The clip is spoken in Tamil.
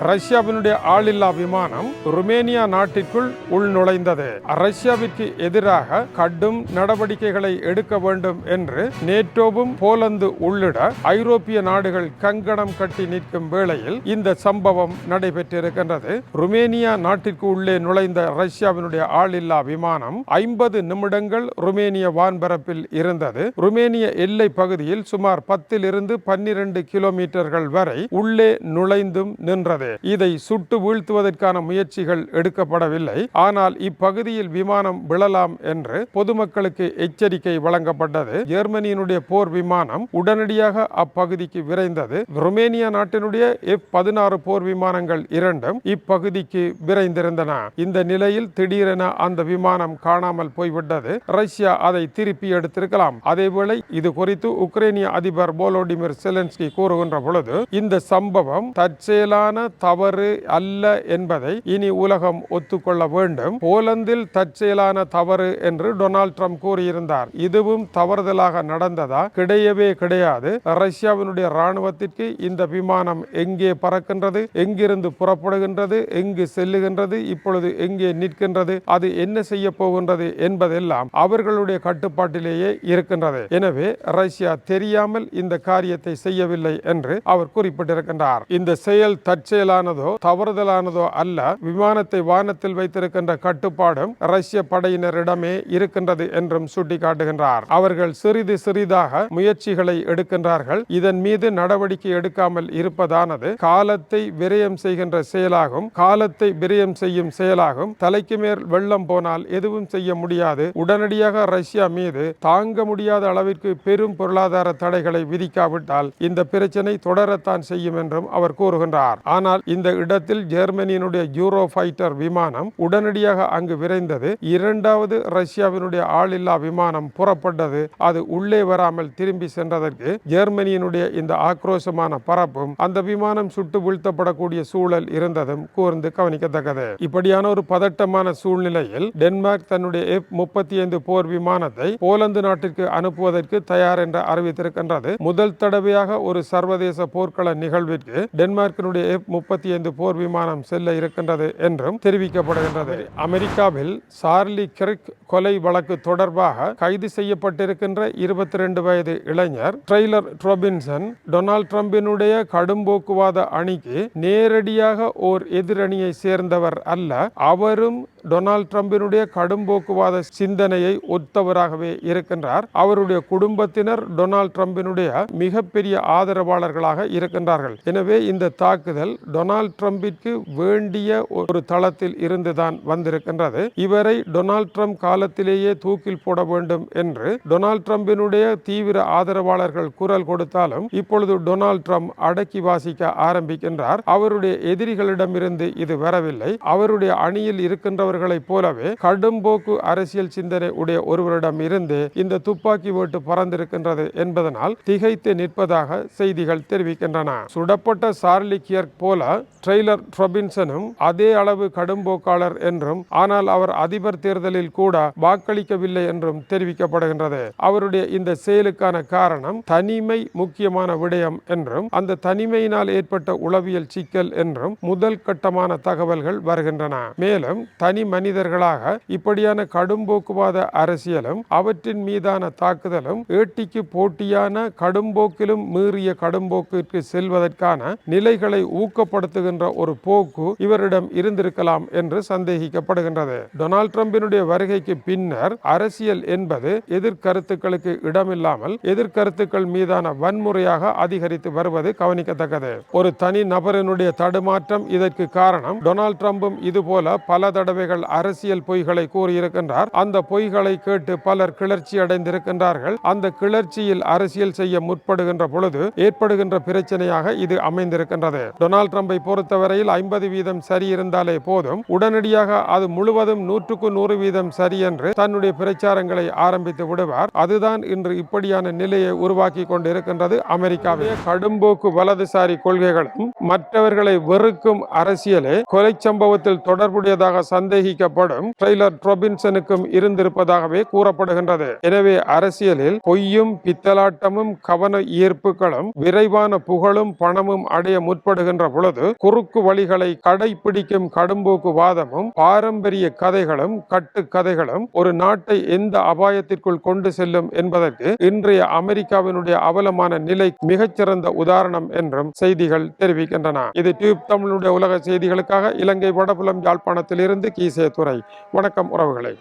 ரஷ்யாவினுடைய ஆளில்லா விமானம் ருமேனியா நாட்டிற்குள் உள்நுழைந்தது. ரஷ்யாவிற்கு எதிராக கடும் நடவடிக்கைகளை எடுக்க வேண்டும் என்று நேட்டோவும் போலந்து உள்ளிட ஐரோப்பிய நாடுகள் கங்கணம் கட்டி நிற்கும் வேளையில் இந்த சம்பவம் நடைபெற்றிருக்கின்றது. ருமேனியா நாட்டிற்கு உள்ளே நுழைந்த ரஷ்யாவினுடைய ஆளில்லா விமானம் ஐம்பது நிமிடங்கள் ருமேனிய வான்பரப்பில் இருந்தது. ருமேனிய எல்லை பகுதியில் சுமார் பத்திலிருந்து பன்னிரண்டு கிலோமீட்டர்கள் வரை உள்ளே நுழைந்தும் நின்றது. இதை சுட்டு வீழ்த்துவதற்கான முயற்சிகள் எடுக்கப்படவில்லை. ஆனால் இப்பகுதியில் விமானம் விழலாம் என்று பொதுமக்களுக்கு எச்சரிக்கை வழங்கப்பட்டது. ஜெர்மனியினுடைய போர் விமானம் உடனடியாக அப்பகுதிக்கு விரைந்தது. ருமேனியா நாட்டினுடைய எஃப் பதினாறு போர் விமானங்கள் இரண்டும் இப்பகுதிக்கு விரைந்திருந்தன. இந்த நிலையில் திடீரென அந்த விமானம் காணாமல் போய்விட்டது. ரஷ்யா அதை திருப்பி எடுத்திருக்கலாம். அதேவேளை இது குறித்து உக்ரைனிய அதிபர் போலோடிமிர் செலன்ஸ்கி கூறுகின்ற பொழுது இந்த சம்பவம் தற்செயலான தவறு அல்ல என்பதை இனி உலகம் ஒத்துக்கொள்ள வேண்டும். போலந்தில் தற்செயலான தவறு என்று டொனால்ட் ட்ரம்ப் கூறியிருந்தார். இதுவும் தவறுதலாக நடந்ததா? கிடையவே கிடையாது. ரஷ்யாவினுடைய ராணுவத்திற்கு இந்த விமானம் எங்கே பறக்கின்றது? எங்கிருந்து புறப்படுகின்றது? எங்கு செல்லுகின்றது? இப்பொழுது எங்கே நிற்கின்றது? அது என்ன செய்ய போகின்றது என்பதெல்லாம் அவர்களுடைய கட்டுப்பாட்டிலேயே இருக்கின்றது. எனவே ரஷ்யா தெரியாமல் இந்த காரியத்தை செய்யவில்லை என்று அவர் குறிப்பிட்டிருக்கின்றார். இந்த செயல் தற்செயல் தவறுதலானதோ அல்ல. விமானத்தை வானத்தில் வைத்திருக்கின்ற கட்டுப்பாடும் ரஷ்ய படையினரிடமே இருக்கின்றது என்றும் சுட்டிக்காட்டுகின்றார். அவர்கள் சிறிது சிறிதாக முயற்சிகளை எடுக்கின்றார்கள். இதன் மீது நடவடிக்கை எடுக்காமல் இருப்பதானது காலத்தை விரயம் செய்கின்ற செயலாகும். காலத்தை விரயம் செய்யும் செயலாகும். தலைக்கு மேல் வெள்ளம் போனால் எதுவும் செய்ய முடியாது. உடனடியாக ரஷ்யா மீது தாங்க முடியாத அளவிற்கு பெரும் பொருளாதார தடைகளை விதிக்காவிட்டால் இந்த பிரச்சனை தொடரத்தான் செய்யும் என்றும் அவர் கூறுகின்றார். ஆனால் இந்த இடத்தில் ஜெர்மனியினுடைய யூரோ ஃபைட்டர் விமானம் உடனடியாக அங்கு விரைந்தது. இரண்டாவது ரஷ்யாவினுடைய ஆளில்லா விமானம் புறப்பட்டது. அது உள்ளே வராமல் திரும்பி சென்றதற்கு ஜெர்மனியினுடைய இந்த ஆக்ரோஷமான பரப்பும் அந்த விமானம் சுட்டு வீழ்த்தப்படக்கூடிய சூழல் இருந்ததும் கூர்ந்து கவனிக்கத்தக்கது. இப்படியான ஒரு பதட்டமான சூழ்நிலையில் டென்மார்க் தன்னுடைய எஃப் முப்பத்தி ஐந்து போர் விமானத்தை போலந்து நாட்டிற்கு அனுப்புவதற்கு தயார் என்று அறிவித்திருக்கின்றது. முதல் தடவையாக ஒரு சர்வதேச போர்க்கள நிகழ்விற்கு டென்மார்க்கினுடைய எஃப் முப்பத்தி ஐந்து போர் விமானம் செல்ல இருக்கின்றது என்றும் தெரிவிக்கப்படுகின்றது. அமெரிக்காவில் சார்லி கிரிக் கொலை வழக்கு தொடர்பாக கைது செய்யப்பட்டிருக்கின்ற இருபத்தி ரெண்டு வயது இளைஞர் ட்ரெய்லர் ட்ரோபின்சன் டொனால்ட் ட்ரம்பினுடைய கடும் போக்குவாத அணிக்கு நேரடியாக ஓர் எதிரணியை சேர்ந்தவர் அல்ல அவரும் டொனால்ட் ட்ரம்பினுடைய கடும்போக்குவாத சிந்தனையை ஒத்தவராகவே இருக்கின்றார். அவருடைய குடும்பத்தினர் டொனால்ட் ட்ரம்பினுடைய மிகப்பெரிய ஆதரவாளர்களாக இருக்கின்றார்கள். எனவே இந்த தாக்குதல் டொனால்ட் ட்ரம்பிற்கு வேண்டிய ஒரு தளத்தில் இருந்துதான் வந்திருக்கின்றது. இவரை டொனால்ட் ட்ரம்ப் காலத்திலேயே தூக்கில் போட வேண்டும் என்று டொனால்ட் ட்ரம்பினுடைய தீவிர ஆதரவாளர்கள் குரல் கொடுத்தாலும் இப்பொழுது டொனால்ட் ட்ரம்ப் அடக்கி வாசிக்க ஆரம்பிக்கின்றார். அவருடைய எதிரிகளிடமிருந்து இது வரவில்லை. அவருடைய அணியில் இருக்கின்றவர்களைப் போலவே கடும்போக்கு அரசியல் சிந்தனை உடைய ஒருவரிடம் இருந்து இந்த துப்பாக்கி வேட்டு பறந்திருக்கின்றது என்பதனால் திகைத்து நிற்பதாக செய்திகள் தெரிவிக்கின்றன. சுடப்பட்ட சார்லி கியர்க் போல ட்ரெய்லர் ட்ரொபின்சனும் அதே அளவு கடும்போக்காளர் என்றும் ஆனால் அவர் அதிபர் தேர்தலில் கூட வாக்களிக்கவில்லை என்றும் தெரிவிக்கப்படுகின்றது. அவருடைய இந்த செயலுக்கான காரணம் தனிமை முக்கியமான விடயம் என்றும் அந்த தனிமையினால் ஏற்பட்ட உளவியல் சிக்கல் என்றும் முதல் கட்டமான தகவல்கள் வருகின்றன. மேலும் தனி மனிதர்களாக இப்படியான கடும்போக்குவாத அரசியலும் அவற்றின் மீதான தாக்குதலும் ஏட்டிக்கு போட்டியான கடும்போக்கிலும் மீறிய கடும்போக்கிற்கு செல்வதற்கான நிலைகளை ஊக்க ஊக்கப்படுத்துகின்ற ஒரு போக்கு இவரிடம் இருந்திருக்கலாம் என்று சந்தேகிக்கப்படுகின்றது. டொனால்ட் ட்ரம்பினுடைய வருகைக்கு பின்னர் அரசியல் என்பது எதிர்கருத்துக்களுக்கு இடமில்லாமல் எதிர்கருத்துக்கள் மீதான வன்முறையாக அதிகரித்து வருவது கவனிக்கத்தக்கது. ஒரு தனி நபரினுடைய தடுமாற்றம் இதற்கு காரணம் டொனால்ட் ட்ரம்பும் இதுபோல பல தடவைகள் அரசியல் பொய்களை கூறியிருக்கின்றார். அந்த பொய்களை கேட்டு பலர் கிளர்ச்சி அடைந்திருக்கின்றார்கள். அந்த கிளர்ச்சியில் அரசியல் செய்ய முற்படுகின்ற பொழுது ஏற்படுகின்ற பிரச்சனையாக இது அமைந்திருக்கின்றது. டொனால்ட் ட்ரம்பை பொறுத்தவரையில் ஐம்பது வீதம் சரி இருந்தாலே போதும். உடனடியாக அது முழுவதும் நூற்றுக்கு நூறு வீதம் சரி என்று தன்னுடைய பிரச்சாரங்களை ஆரம்பித்து விடுவார். அதுதான் இன்று இப்படியான நிலையை உருவாக்கி கொண்டிருக்கின்றது அமெரிக்காவே கடும்போக்கு வலதுசாரி கொள்கைகளும் மற்றவர்களை வெறுக்கும் அரசியலே கொலை சம்பவத்தில் தொடர்புடையதாக சந்தேகிக்கப்படும் ட்ரெய்லர் ரொபின்சனுக்கும் இருந்திருப்பதாகவே கூறப்படுகின்றது. எனவே அரசியலில் பொய்யும் பித்தலாட்டமும் கவன ஈர்ப்புகளும் விரைவான புகழும் பணமும் அடைய முற்படுகின்ற பொழுது பொழுது குறுக்கு வழிகளை கடைபிடிக்கும் கடும்போக்கு வாதமும் பாரம்பரிய கதைகளும் கட்டு கதைகளும் ஒரு நாட்டை எந்த அபாயத்திற்குள் கொண்டு செல்லும் என்பதற்கு இன்றைய அமெரிக்காவினுடைய அவலமான நிலை மிகச்சிறந்த உதாரணம் என்றும் செய்திகள் தெரிவிக்கின்றன. இது டியூப் தமிழுடைய உலக செய்திகளுக்காக இலங்கை வடபுலம் யாழ்ப்பாணத்தில் இருந்து கீசே துறை வணக்கம் உறவுகளை.